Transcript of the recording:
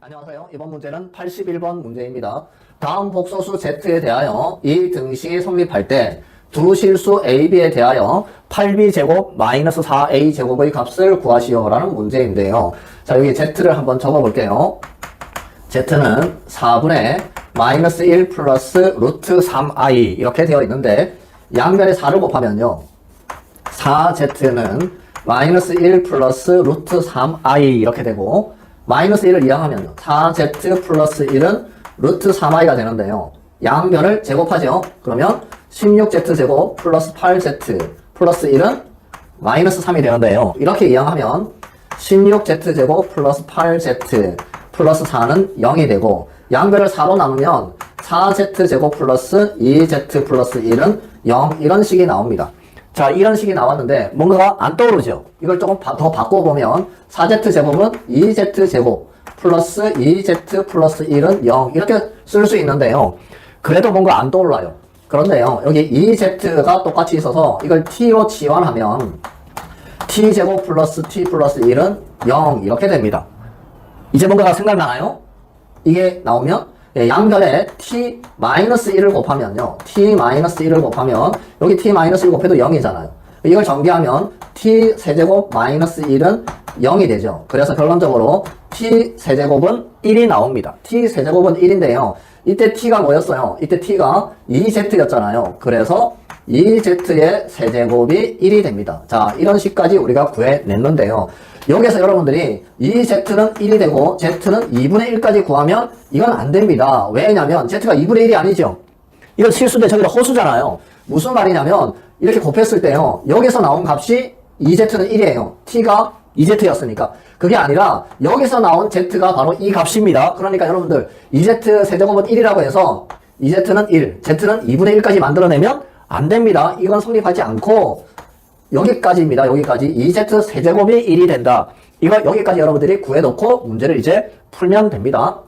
안녕하세요. 이번 문제는 81번 문제입니다. 다음 복소수 Z에 대하여 이 등식이 성립할 때 두 실수 A, B에 대하여 8B 제곱 마이너스 4A 제곱의 값을 구하시오 라는 문제인데요. 자, 여기 Z를 한번 적어 볼게요. Z는 4분의 마이너스 1 플러스 루트 3i 이렇게 되어 있는데 양변에 4를 곱하면요. 4z는 마이너스 1 플러스 루트 3i 이렇게 되고 마이너스 1을 이항하면 4z 플러스 1은 루트 3i가 되는데요. 양변을 제곱하죠. 그러면 16z 제곱 플러스 8z 플러스 1은 마이너스 3이 되는데요. 이렇게 이항하면 16z 제곱 플러스 8z 플러스 4는 0이 되고 양변을 4로 나누면 4z 제곱 플러스 2z 플러스 1은 0 이런 식이 나옵니다. 자 이런 식이 나왔는데 뭔가가 안 떠오르죠. 이걸 조금 바- 더 바꿔보면 4z 제곱은 2z 제곱 플러스 2z 플러스 1은 0 이렇게 쓸 수 있는데요. 그래도 뭔가 안 떠올라요. 그런데요 여기 2z가 똑같이 있어서 이걸 t로 치환하면 t제곱 플러스 t 플러스 1은 0 이렇게 됩니다. 이제 뭔가가 생각나나요? 이게 나오면 예, 양변에 t 마이너스 1을 곱하면요. t 마이너스 1을 곱하면 여기 t 마이너스 1 곱해도 0이잖아요. 이걸 전개하면 t 세제곱 마이너스 1은 0이 되죠. 그래서 결론적으로 t 세제곱은 1이 나옵니다. t 세제곱은 1인데요. 이때 t가 뭐였어요? 이때 t가 2z였잖아요. 그래서 2z의 세제곱이 1이 됩니다. 자, 이런 식까지 우리가 구해냈는데요. 여기서 여러분들이 이 z는 1이 되고 z는 2분의 1까지 구하면 이건 안 됩니다. 왜냐면 z가 2분의 1이 아니죠. 이건 실수인데 저기가 허수잖아요. 무슨 말이냐면 이렇게 곱했을 때요. 여기서 나온 값이 2z는 1이에요. t가 2z였으니까. 그게 아니라 여기서 나온 z가 바로 이 값입니다. 그러니까 여러분들 2z 세제곱은 1이라고 해서 2z는 1, z는 2분의 1까지 만들어내면 안 됩니다. 이건 성립하지 않고 여기까지입니다. 여기까지 2z 세제곱이 1이 된다. 이거 여기까지 여러분들이 구해놓고 문제를 이제 풀면 됩니다.